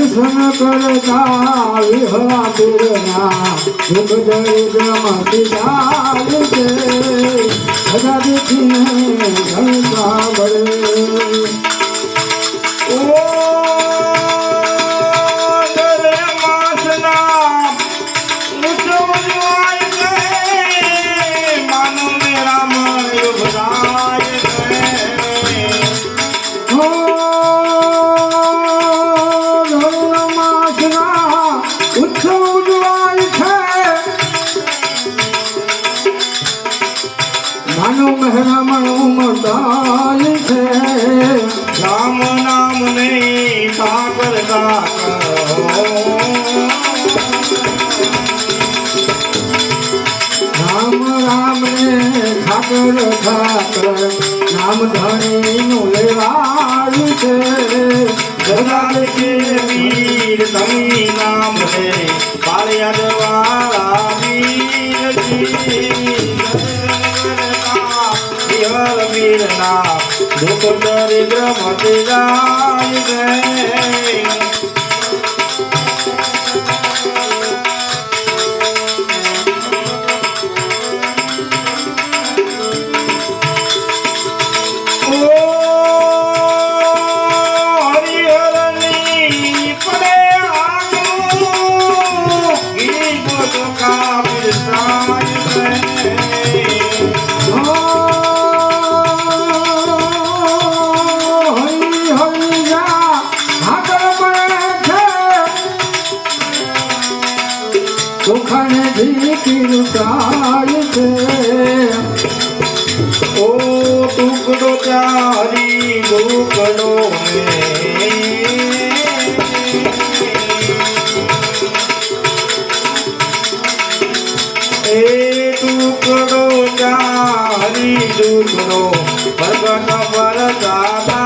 દર્શન કરતા વિહળા પીરના દુઃખ દરિદ્ર મટી જાય છે. ઘણી સાંભળે. રામ રામ ને ઠાકર ઠાકર નામ ધણીનું લેવાયું છે જગાલ કે વીર તમે નામ છે પાળિયા વીરજી વિહળ વીરના દુઃખ દરિદ્ર મટી જાય ઢીકી રૂટાય છે ઓ ટુકડો ચારી ટુકડો એ ટુકડો ચારી ટુકડો પ્રગટ વરસાદાય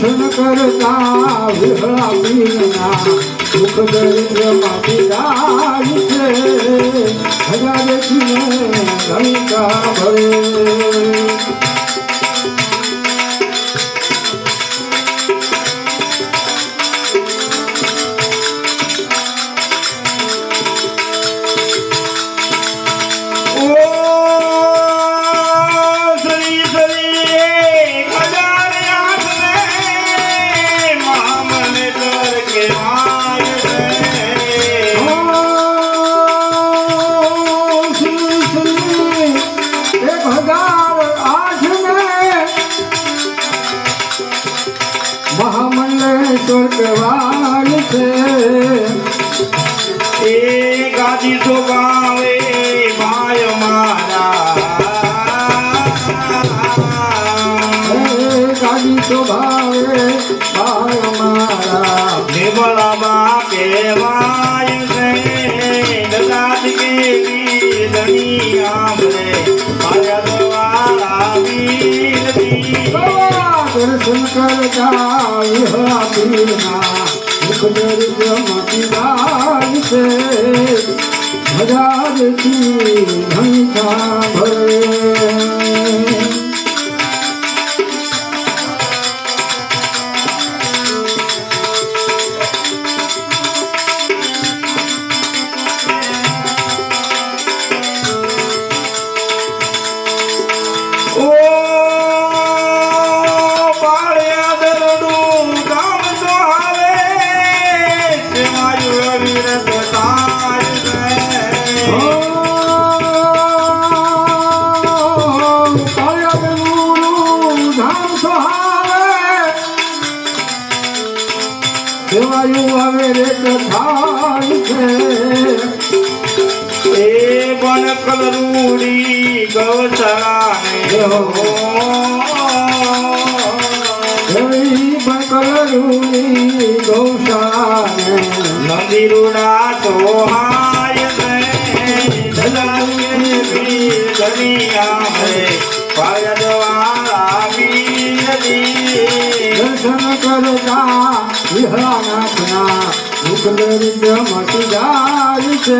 દર્શન કરતા વિહળા પીરના દુઃખ દરિદ્ર માંથી જાય છે હજાર દેખીને ઘણી ભરે મહામંડલેશ્વર કહેવાય છે એ ગાદી શોભાવે માય મારા ગાડી તો ભાવે માય મારા નિર્મળામાં કહેવાય છે ગદાદ કે વીર ધણી આમરે માયા દ્વારા વીરજી દર્શન કરતા પીરના મુખ દરિદ્ર મટી જાય છે હજારથી સાંભળે બન કલરૂડી ગૌશાળાને કલરૂડી એવી બકરુની ગૌશાળાને નદી રૂડા તો હાય છે ધલાવીએ વીર દરિયા મે પાયા દવાળા દર્શન કરતા વિહળાનાથના મુખ દરિદ્ર મટી જાય છે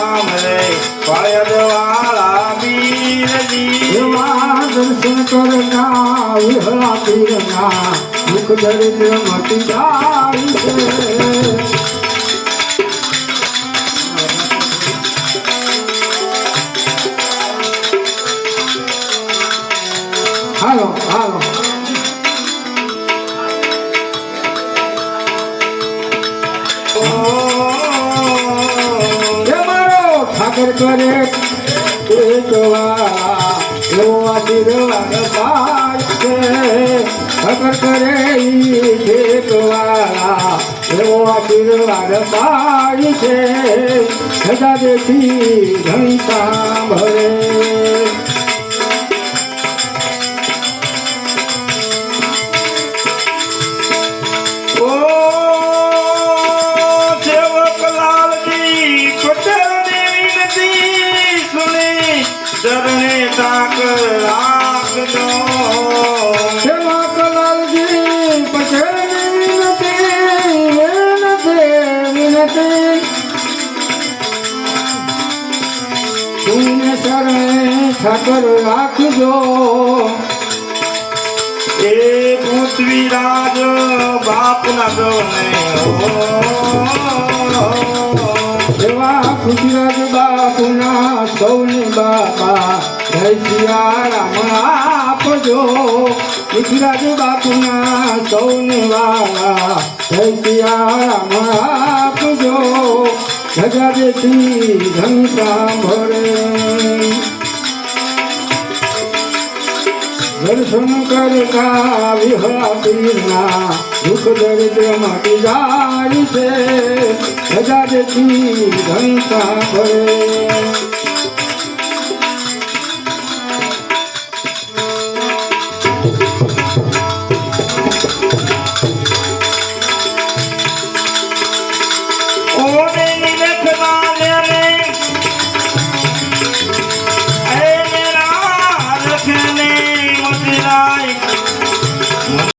દુનિયા મે પાયદ વાલા મીરજી. એવા દર્શન કરના વિહળા પીરના મુખ દરિદ્ર મટી જાય વાર એવો આશીર્વાદ છે. ઠાકર કરે વાર એવો આશીર્વાદ પાય છે. સદા દેખી ઘંટા ભરે ઠાકર રાખજો. એ પૃથ્વીરાજ બાપના ગૌને એવા ગુજરાત બાપુના સૌને બાપા. જય સિયારામ આપજો. ગુજરાત બાપુના સૌને વાલા. જય સિયારામ આપજો. જગાદેથી ઘંટા ભરે દર્શન કરતા વિહાપીના દુઃખ દરિદ્ર મટી જાય છે. સજાદેથી ઘંટા ભરે